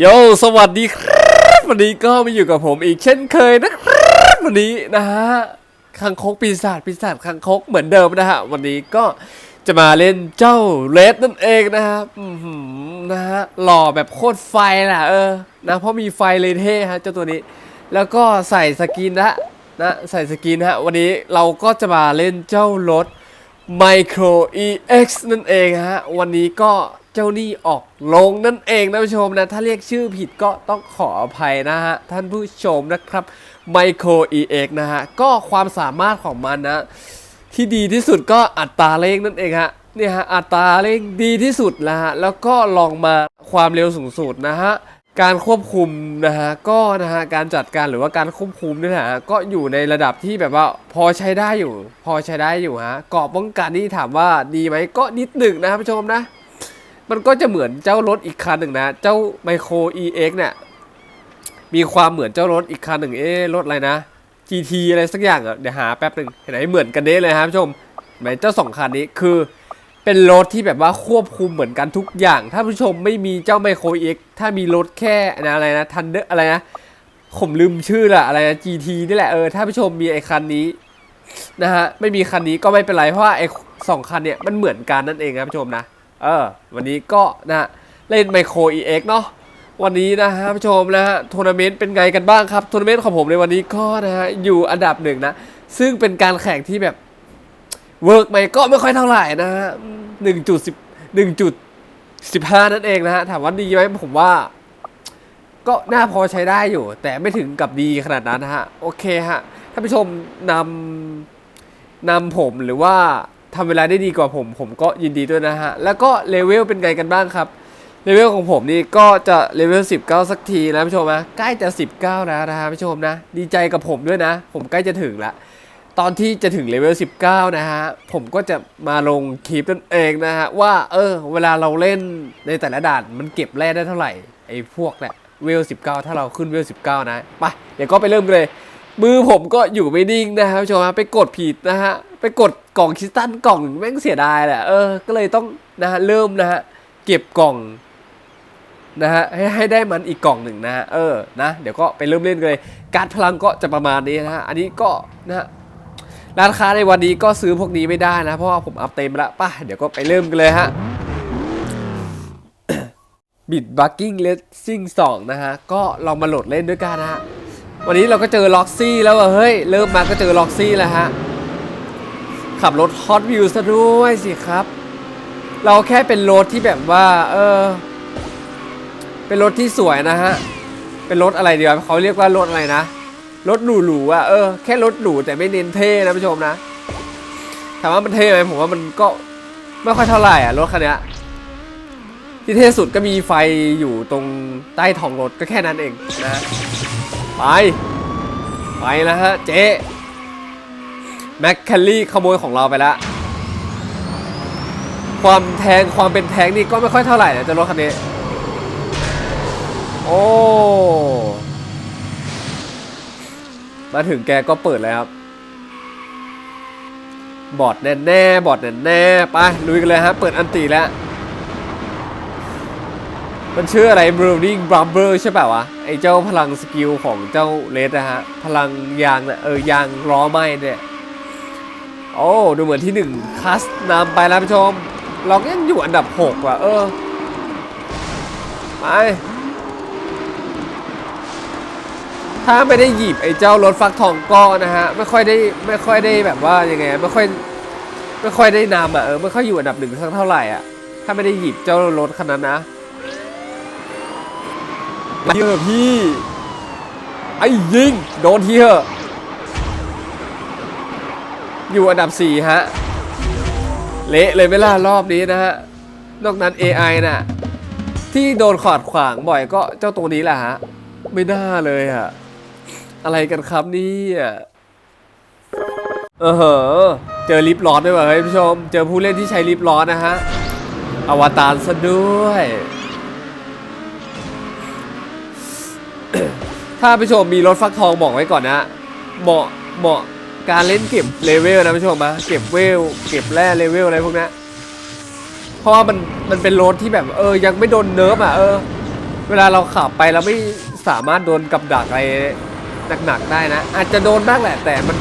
โยสวัสดีครับวันนี้ก็มาอยู่กับผมอีกเช่นเคยนะครับวันนี้นะฮะคังคกปีศาจปีศาจคังคกเหมือนเดิมนะฮะวันนี้ก็จะมาเล่นเจ้าเลดนั่นเองนะครับนะฮะหล่อแบบโคตรไฟน่ะเออนะเพราะมีไฟเลยเท่ฮะเจ้าตัวนี้ แล้วก็ใส่สกินนะนะใส่สกินฮะวันนี้เราก็จะมาเล่นเจ้ารถ Micro EX นั่นเองฮะวันนี้ก็ เจ้านี่ออกลงนั่นเองนะผู้ชมนะ ถ้าเรียกชื่อผิดก็ต้องขออภัยนะฮะ ท่านผู้ชมนะครับ Micro EX นะฮะ ก็ความสามารถของมันนะ ที่ดีที่สุดก็อัตราเร่งนั่นเองฮะเนี่ยฮะอัตราเร่งดีที่สุดนะฮะ แล้วก็ลองมาความเร็วสูงสุดนะฮะการควบคุมนะฮะก็นะฮะการจัดการหรือว่าการควบคุมเนี่ยนะฮะก็อยู่ในระดับที่แบบว่าพอใช้ได้อยู่ พอใช้ได้อยู่ฮะเกราะป้องกันนี่ถามว่าดีไหมก็นิดหนึ่งนะครับผู้ชมนะ มันก็จะเหมือนเจ้ารถอีกคันหนึ่งนะ เจ้า Micro EX เนี่ย มีความเหมือนเจ้ารถอีกคันหนึ่ง เอ๊รถอะไรนะ GT อะไรสักอย่างอะ เดี๋ยวหาแป๊บหนึ่งเห็นไหมเหมือนกันเด้เลยครับผู้ชมไหมเจ้าสองคันนี้คือ เป็นรถที่แบบว่าควบคุมเหมือนกันทุกอย่าง ถ้าผู้ชมไม่มีเจ้า Micro EX ถ้ามีรถแค่นะอะไรนะทันเดอร์อะไรนะ ผมลืมชื่อละอะไรนะ GT นี่แหละเออ ถ้าผู้ชมมีไอ้คันนี้นะฮะ ไม่มีคันนี้ก็ไม่เป็นไร เพราะว่าไอ้สองคันเนี่ยมันเหมือนกันนั่นเองครับผู้ชมนะ เออวันนี้ก็นะเล่น Micro EX เนาะวันนี้นะฮะผู้ชมนะฮะทัวร์นาเมนต์เป็นไงกันบ้างครับทัวร์นาเมนต์ของผมในวันนี้ก็นะฮะอยู่อันดับหนึ่งนะ ซึ่งเป็นการแข่งที่แบบเวิร์กไหมก็ไม่ค่อยเท่าไหร่นะฮะหนึ่งจุดสิบหนึ่งจุดสิบห้านั่นเองนะฮะถามว่าดีไหมผมว่า ก็น่าพอใช้ได้อยู่ แต่ไม่ถึงกับดีขนาดนั้นนะฮะ โอเคฮะท่านผู้ชมนำนำผมหรือว่า ทำเวลาได้ดีกว่าผม ผมก็ยินดีด้วยนะฮะ แล้วก็เลเวลเป็นไงกันบ้างครับเลเวลของผมนี่ก็จะเลเวล19 สักทีนะผู้ชมนะใกล้จะ 19 แล้วนะฮะผู้ชมนะ ดีใจกับผมด้วยนะ ผมใกล้จะถึงละตอนที่จะถึงเลเวล19 นะฮะ ผมก็จะมาลงคลิปนั่นเองนะฮะ ว่าเออ เวลาเราเล่นในแต่ละด่านมันเก็บแร่ได้เท่าไหร่ ไอ้พวกเนี่ยเวล19 ถ้าเราขึ้นเวล19 นะ ไป เดี๋ยวก็ไปเริ่มเลย มือผมก็อยู่ไม่นิ่งนะฮะผู้ชมฮะไปกดผิดนะฮะ กดกล่องคริสตัลกล่องหนึ่งแม่งเสียดายแหละเออก็เลยต้องนะฮะเริ่มนะฮะเก็บกล่องนะฮะให้ให้ได้มันอีกกล่องหนึ่งนะฮะเออนะเดี๋ยวก็ไปเริ่มเล่นกันเลยการดพลังก็จะประมาณนี้นะฮะอันนี้ก็นะฮะร้านค้าในวันนี้ก็ซื้อพวกนี้ไม่ได้นะ เพราะว่าผมอัพเต็มแล้วป่ะเดี๋ยวก็ไปเริ่มกันเลยฮะบิดบักกิ้งเลสซิ่งสองนะฮะ ก็ลองมาโหลดเล่นด้วยกันนะฮะ วันนี้เราก็เจอล็อกซี่แล้วเฮ้ย เริ่มมาก็เจอล็อกซี่แล้วฮะ ขับรถฮอตวิวซะด้วยสิครับ เราแค่เป็นรถที่แบบว่า เออ เป็นรถที่สวยนะฮะ เป็นรถอะไรดีวะเขาเรียกว่ารถอะไรนะ รถหรูๆอะ เออ แค่รถหรูแต่ไม่เน้นเท่นะผู้ชมนะ ถามว่ามันเท่ไหมผมว่ามันก็ไม่ค่อยเท่าไหร่อะรถคันนี้ที่เท่สุดก็มีไฟอยู่ตรงใต้ท้องรถก็แค่นั้นเองนะ ไป ไปแล้วฮะเจ๊ แม็กแคลลี่ขโมยของเราไปแล้วความแทงความเป็นแทงนี่ก็ไม่ค่อยเท่าไหร่นะเจ้ารถคันนี้ โอ้ มาถึงแกก็เปิดแล้วครับ บอดแน่แน่บอดแน่แน่ไปลุยกันเลยฮะเปิดอันตีแล้ว มันชื่ออะไร Burning Rubber ใช่ป่าวะ ไอเจ้าพลังสกิลของเจ้าเลสนะฮะ พลังยางเนี่ยเออยางล้อไหมเนี่ย โอ้ดูเหมือนที่หนึ่งคัสนำไปแล้วผู้ชม เราก็ยังอยู่อันดับ 6 ว่ะ เออ ไป ถ้าไม่ได้หยิบไอ้เจ้ารถฟักทองก็นะฮะ ไม่ค่อยได้ไม่ค่อยได้แบบว่ายังไง ไม่ค่อยไม่ค่อยได้นำอะเออไม่ค่อยอยู่อันดับหนึ่งสักเท่าไหร่อะ ถ้าไม่ได้หยิบเจ้ารถคันนั้นนะเยอะพี่ไอ้ยิงโดนทีเถอะ อยู่อันดับสี่ฮะ เละเลยไม่ล่ารอบนี้นะฮะ นอกนั้น AI น่ะ ที่โดนขอดขวางบ่อยก็เจ้าตัวนี้แหละฮะ ไม่น่าเลยอะอะไรกันครับนี่เออเหอเจอลิฟต์ร้อนด้วยว่ะเฮ้ยผู้ชม เจอผู้เล่นที่ใช้ลิฟต์ร้อนนะฮะ อวตารซะด้วยถ้าผู้ชมมีรถฟักทองบอกไว้ก่อนนะ เหมาะเหมาะ การเล่นเก็บเลเวลนะผู้ชมนะเก็บเวล เก็บแร่เลเวลอะไรพวกนี้เพราะว่ามันมันเป็นรถที่แบบเออยังไม่โดนเนิร์ฟอะเออ เวลาเราขับไปเราไม่สามารถโดนกับดักอะไรหนักๆได้นะ อาจจะโดนบ้างแหละแต่มัน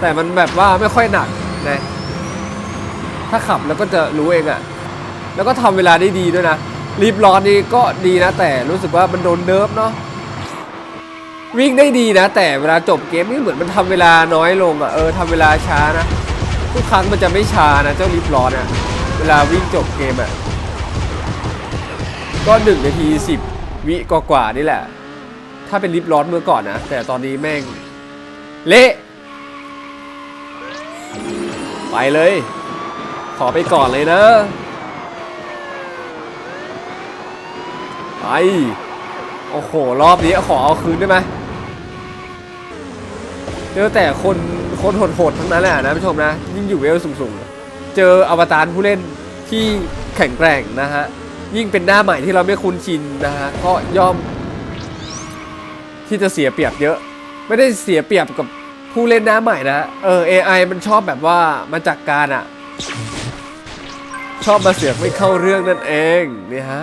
แต่มันแบบว่าไม่ค่อยหนักนะถ้าขับแล้วก็จะรู้เองอะแล้วก็ทำเวลาได้ดีด้วยนะรีบร้อนนี่ก็ดีนะ แต่รู้สึกว่ามันโดนเนิร์ฟเนาะ วิ่งได้ดีนะ แต่เวลาจบเกมนี่เหมือนมันทำเวลาน้อยลงอะเออทำเวลาช้านะทุกครั้งมันจะไม่ช้านะเจ้ารีบร้อนอะเวลาวิ่งจบเกมอะก็หนึ่งนาทีสิบวิกว่าๆนี่แหละ ถ้าเป็นรีบร้อนเมื่อก่อนนะแต่ตอนนี้แม่ง เละไปเลย ขอไปก่อนเลยนะไปโอ้โห รอบนี้ขอเอาคืนได้ไหม เจอแต่คนคนโหดๆทั้งนั้นแหละนะผู้ชมนะ ยิ่งอยู่เวลสูงๆ เจออวตารผู้เล่นที่แข็งแกร่งนะฮะ ยิ่งเป็นหน้าใหม่ที่เราไม่คุ้นชินนะฮะ ก็ย่อม ที่จะเสียเปรียบเยอะ ไม่ได้เสียเปรียบกับผู้เล่นหน้าใหม่นะเออ AI มันชอบแบบว่ามาจากการอะชอบมาเสียบไม่เข้าเรื่องนั่นเองนี่ฮะ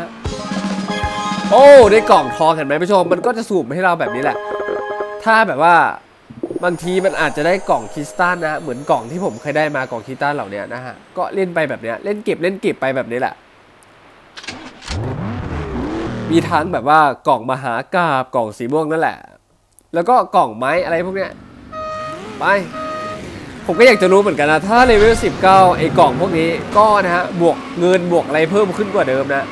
โอ้ได้กล่องทองเห็นไหมผู้ชมมันก็จะสูบให้เราแบบนี้แหละ ถ้าแบบว่า บางทีมันอาจจะได้กล่องคริสตัลนะฮะเหมือนกล่องที่ผมเคยได้มากล่องคริสตัลเหล่านี้นะฮะก็เล่นไปแบบเนี้ยเล่นเก็บเล่นเก็บไปแบบนี้แหละ มีทั้งแบบว่ากล่องมหากาบกล่องสีม่วงนั่นแหละ แล้วก็กล่องไม้อะไรพวกเนี้ยไปผมก็อยากจะรู้เหมือนกันนะถ้าเลเวล19 ไอ้กล่องพวกนี้ก็นะฮะบวกเงินบวกอะไรเพิ่มขึ้นกว่าเดิมนะ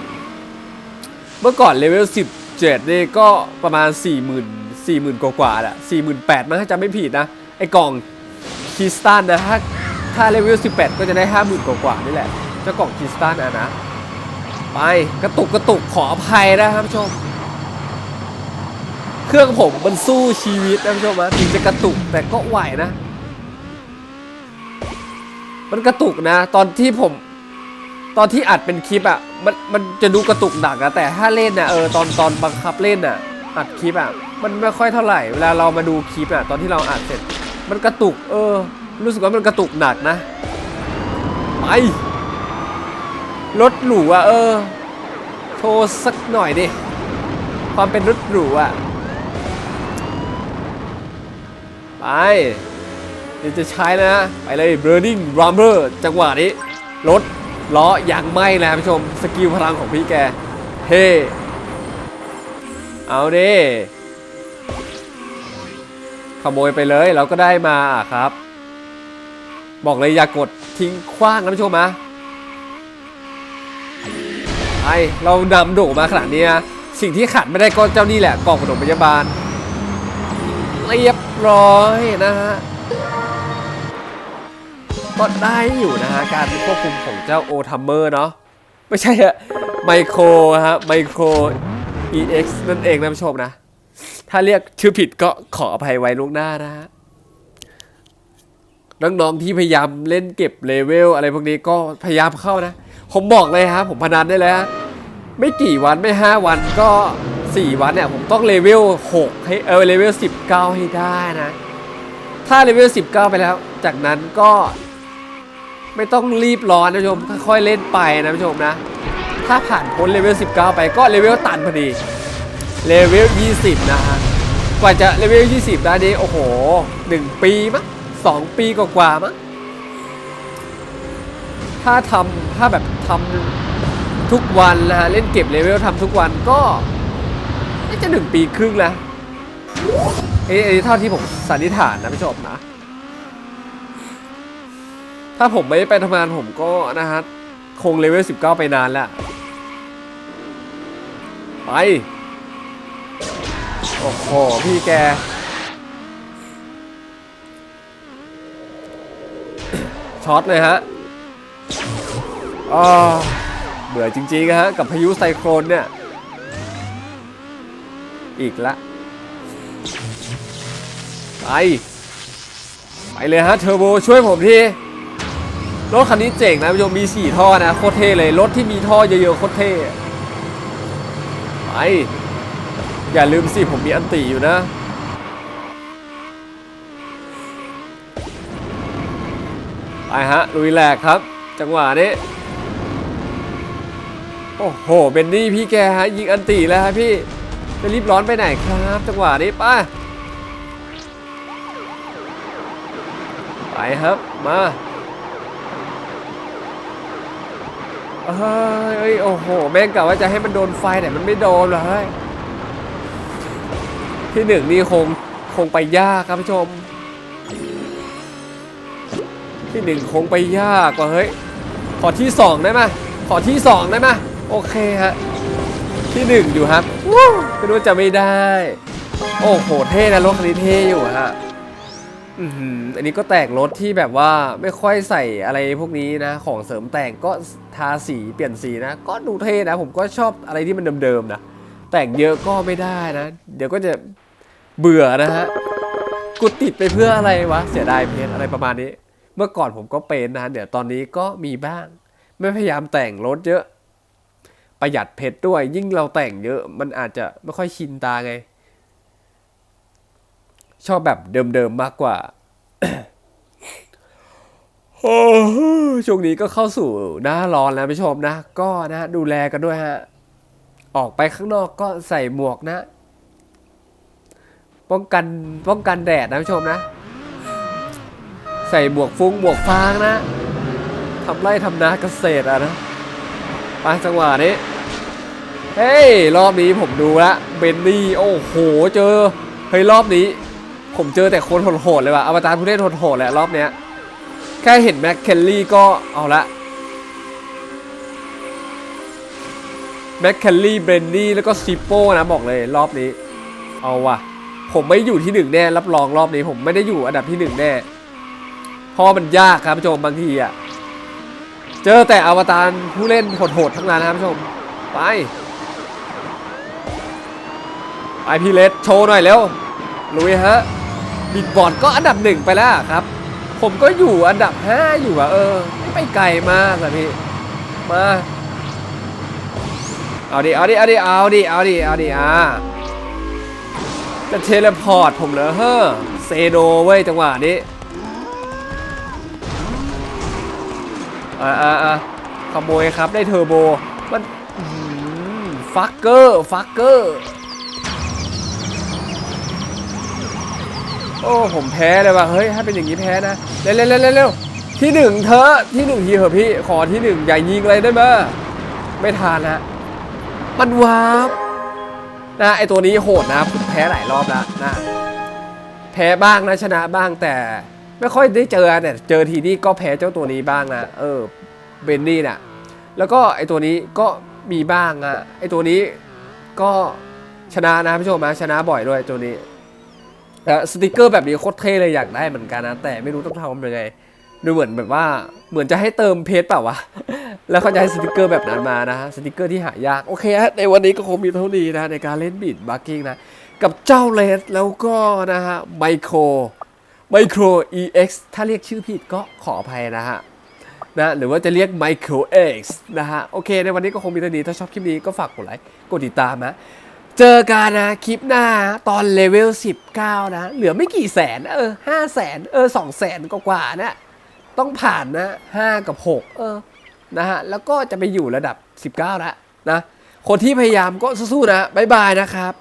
เมื่อก่อนเลเวล17 นี่ก็ประมาณ 40,000 40,000กว่ากว่าๆแหละ48,000มั้งถ้าจำไม่ผิดนะ ไอ้กล่องคริสตัลนะถ้าถ้าเลเวล18ก็จะได้50,000กว่ากว่าๆนี่แหละเจ้ากล่องคริสตัลอะนะ ไปกระตุกกระตุกขออภัยนะครับผู้ชม เครื่องผมมันสู้ชีวิตนะผู้ชมนะถึงจะกระตุกแต่ก็ไหวนะ มันกระตุกนะ ตอนที่ผมตอนที่อัดเป็นคลิปอะมันมันจะดูกระตุกหนักอะแต่ถ้าเล่นน่ะเออตอนตอนบังคับเล่นน่ะอัดคลิปอะ มันไม่ค่อยเท่าไหร่เวลาเรามาดูคลิปอะตอนที่เราอัดเสร็จ มันกระตุก เออ รู้สึกว่ามันกระตุกหนักนะไปรถหรูอะเออโทรสักหน่อยดิความเป็นรถหรูอะไปเดี๋ยวจะใช้นะไปเลย Burning Rumber จังหวะนี้รถล้อยางไหม้แล้วผู้ชม สกิลพลังของพี่แก เฮ้ เอาดิ โมยไปเลย เราก็ได้มาครับ บอกเลยอย่ากดทิ้งขว้างนะผู้ชมนะไอเรานำโด่งมาขนาดนี้นะสิ่งที่ขาดไม่ได้ก็เจ้านี่แหละกล่องขนมพยาบาล เรียบร้อยนะฮะก็ได้อยู่นะฮะการควบคุมของเจ้าโอทัมเมอร์เนาะไม่ใช่ฮะไมโครฮะไมโคร EX นั่นเองนะผู้ชมนะ ถ้าเรียกชื่อผิดก็ขออภัยไว้ล่วงหน้านะฮะน้องๆที่พยายามเล่นเก็บเลเวลอะไรพวกนี้ก็พยายามเข้านะ ผมบอกเลยฮะ ผมพนันได้เลยฮะไม่กี่วันไม่ 5 วันก็ 4 วันเนี่ย ผมต้องเลเวล6ให้เออเลเวล19 ให้ได้นะ ถ้าเลเวล19 ไปแล้ว จากนั้นก็ ไม่ต้องรีบร้อนนะผู้ชมค่อยๆเล่นไปนะผู้ชมนะ ถ้าผ่านพ้นเลเวล19 ไปก็เลเวลตันพอดี เลเวล 20 นะฮะ กว่าจะเลเวล 20 ได้นี้โอ้โห 1 ปีมั้ง2ปีกว่าๆมั้งถ้าทำถ้าแบบทำทุกวันนะฮะ เล่นเก็บเลเวลทำทุกวันก็น่าจะ 1 ปีครึ่งแล้วเอ้ยเท่าที่ผมสันนิษฐานนะผู้ชมนะ ถ้าผมไม่ไปทำงานผมก็นะฮะ คงเลเวล 19 ไปนานแล้ว ไป โอ้โห พี่แก ช็อตเลยฮะอ๋อเบื่อจริงๆฮะ กับพายุไซโครนเนี่ย อีกละ ไป ไปเลยฮะ เทอร์โบช่วยผมทีรถคันนี้เจ๋งนะผู้ชมมี 4 ท่อนะ โคตรเท่เลย รถที่มีท่อเยอะๆ โคตรเท่ ไป อย่าลืมสิ ผมมีอันติอยู่นะ ไปฮะลุยแหลกครับ จังหวะนี้ โอ้โห เบนนี่พี่แกฮะยิงอันตีแล้วฮะพี่ จะรีบร้อนไปไหนครับ จังหวะนี้ป้าไปครับมาเอ้ยเอ้ยโอ้โห แม่งกะว่าจะให้มันโดนไฟแต่มันไม่โดนเลย ที่หนึ่งนี่คงคงไปยากครับผู้ชม ที่หนึ่งคงไปยากกว่าเฮ้ย ขอที่สองได้ไหมขอที่สองได้ไหมโอเคฮะ ที่หนึ่งอยู่ครับไม่รู้จะไม่ได้ โอ้โหเท่นะรถคันนี้เท่อยู่ฮะอืออันนี้ก็แต่งรถที่แบบว่าไม่ค่อยใส่อะไรพวกนี้นะ ของเสริมแต่งก็ทาสีเปลี่ยนสีนะ ก็ดูเท่นะ ผมก็ชอบอะไรที่มันเดิมๆนะ แต่งเยอะก็ไม่ได้นะ เดี๋ยวก็จะ เบื่อนะฮะกูติดไปเพื่ออะไรวะ เสียดายเพชรอะไรประมาณนี้ เมื่อก่อนผมก็เป็นนะเดี๋ยวตอนนี้ก็มีบ้าง ไม่พยายามแต่งรถเยอะ ประหยัดเพชรด้วย ยิ่งเราแต่งเยอะมันอาจจะไม่ค่อยชินตาไง ชอบแบบเดิมๆมากกว่าช่วงนี้ก็เข้าสู่หน้าร้อนแล้วผู้ชมนะ ก็นะดูแลกันด้วยฮะ ออกไปข้างนอกก็ใส่หมวกนะ ป้องกันป้องกันแดดนะผู้ชมนะ ใส่หมวกฟุ้งหมวกฟางนะทำไร่ทำนาเกษตรอะนะไปจังหวะนี้ เฮ้ย รอบนี้ผมดูละเบนนี่ โอ้โห เจอ เฮ้ย รอบนี้ ผมเจอแต่คนโหดๆเลยว่ะอวตารผู้เล่นโหดๆแหละรอบเนี้ย แค่เห็นแม็กเคลลี่ก็เอาละแม็กเคลลี่เบนนี่แล้วก็ซิปโป้นะบอกเลยรอบนี้ เอาว่ะ ผมไม่อยู่ที่หนึ่งแน่รับรองรอบนี้ ผมไม่ได้อยู่อันดับที่หนึ่งแน่เพราะมันยากครับผู้ชมบางทีอะเจอแต่อวตารผู้เล่นโหดๆทั้งนั้นนะครับผู้ชมไปไปพี่เลสโชว์หน่อยเร็วลุยฮะบิดบอร์ดก็อันดับหนึ่งไปแล้วครับ ผมก็อยู่อันดับห้าอยู่อะเออไม่ไกลมากอะพี่มาเอาดิเอาดิเอาดิเอาดิเอาดิเอาดิอะ จะเทเลพอร์ตผมเหรอเฮ้อเซโดเว้ยจังหวะนี้อ่าอ่าอ่าขโมยครับได้เทอร์โบมันฟักเกอร์ฟักเกอร์โอ้ผมแพ้เลยว่ะเฮ้ยถ้าเป็นอย่างนี้แพ้นะเร็วเร็วเร็วเร็วที่หนึ่งเธอที่หนึ่งทีเหอะพี่ขอที่หนึ่งอย่ายิงอะไรได้ไหมไม่ทานนะมันวาบ นะไอตัวนี้โหดนะผมแพ้หลายรอบแล้วนะแพ้บ้างนะชนะบ้างแต่ไม่ค่อยได้เจอแต่ยเจอทีนี้ก็แพ้เจ้าตัวนี้บ้างนะเออเบนนี่น่ะแล้วก็ไอตัวนี้ก็มีบ้างอะไอตัวนี้ก็ชนะนะผู้ชมนะชนะบ่อยด้วยตัวนี้แต่สติกเกอร์แบบนี้โคตรเท่เลยอยากได้เหมือนกันนะ แต่ไม่รู้ต้องทำยังไง ดูเหมือนแบบว่าเหมือนจะให้เติมเพจเปล่าวะ แล้วเขาจะให้สติกเกอร์แบบนั้นมานะฮะสติกเกอร์ที่หายาก โอเคฮะในวันนี้ก็คงมีเท่านี้นะในการเล่นบิดบักกิ้งนะ กับเจ้าเลสแล้วก็นะฮะไมโครไมโคร EX ถ้าเรียกชื่อผิดก็ขออภัยนะฮะนะหรือว่าจะเรียก Micro X นะฮะ โอเค ในวันนี้ก็คงมีเท่านี้ ถ้าชอบคลิปนี้ก็ฝากกดไลค์ กดติดตามนะ เจอกันนะ คลิปหน้าตอนเลเวล 19 นะ เหลือไม่กี่แสน เออ5แสน เออ2แสนกว่าๆนะ ต้องผ่านนะ 5 กับ 6 เออนะฮะแล้วก็จะไปอยู่ระดับ 19 แล้วนะ คนที่พยายามก็สู้ๆนะ บ๊ายบายนะครับ